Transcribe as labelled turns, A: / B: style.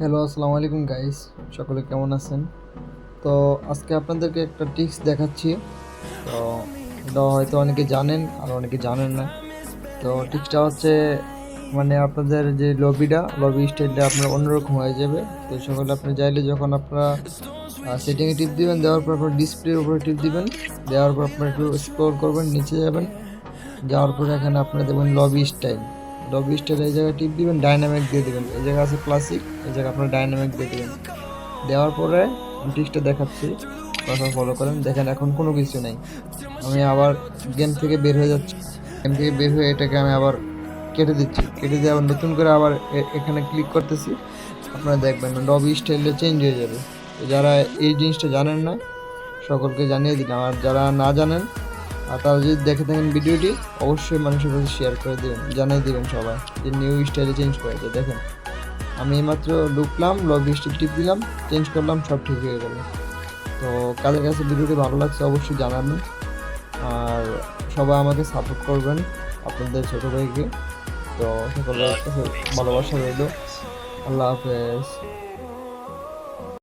A: Hello আসসালামু আলাইকুম guys সকলে কেমন আছেন? তো আজকে আপনাদেরকে একটা টিপস দেখাচ্ছি। তো এটা হয়তো অনেকে জানেন, আর অনেকে জানেন না। তো টিপসটা হচ্ছে মানে আপনাদের যে লবিটা লবি স্টাইলটা আপনার অন্যরকম হয়ে যাবে। তো সকলে আপনি চাইলে যখন আপনারা সেটিংয়ে টিপ দিবেন, দেওয়ার পর আপনার ডিসপ্লের উপরে টিপ দিবেন। দেওয়ার পর আপনার একটু স্ক্রল করবেন, নিচে যাবেন। যাওয়ার পরে এখানে আপনারা দেবেন লবি স্টাইল লবি স্টাইল এই জায়গায় টিপ দিবেন ডাইনামিক দিয়ে দিবেন। এই জায়গা আছে ক্লাসিক এই জায়গায় আপনার ডাইনামিক দিয়ে দিবেন। দেওয়ার পরে টিপসটা দেখাচ্ছি কথা ফলো করেন। দেখেন, এখন কোনো কিছু নেই। আমি আবার গেম থেকে বের হয়ে যাচ্ছি। গেম থেকে বের হয়ে এটাকে আমি আবার কেটে দিচ্ছি। কেটে দিয়ে আবার নতুন করে আবার এখানে ক্লিক করতেছি। আপনারা দেখবেন লবি স্টাইলটা চেঞ্জ হয়ে যাবে। যারা এই জিনিসটা জানেন না, সকলকে জানিয়ে দিলাম। আর যারা না জানেন আর তারা যদি দেখে থাকেন ভিডিওটি, অবশ্যই মানুষের কাছে শেয়ার করে দেবেন জানিয়ে দেবেন সবাই যে নিউ স্টাইলে চেঞ্জ করেছে। দেখেন, আমি এইমাত্র ঢুকলাম লবি স্টাইল টিপ দিলাম চেঞ্জ করলাম, সব ঠিক হয়ে গেল। তো কাদের কাছে ভিডিওটি ভালো লাগছে অবশ্যই জানাবেন। আর সবাই আমাকে সাপোর্ট করবেন, আপনাদের ছোটো ভাইকে। তো সকলের ভালোবাসা রইল। আল্লাহ হাফেজ।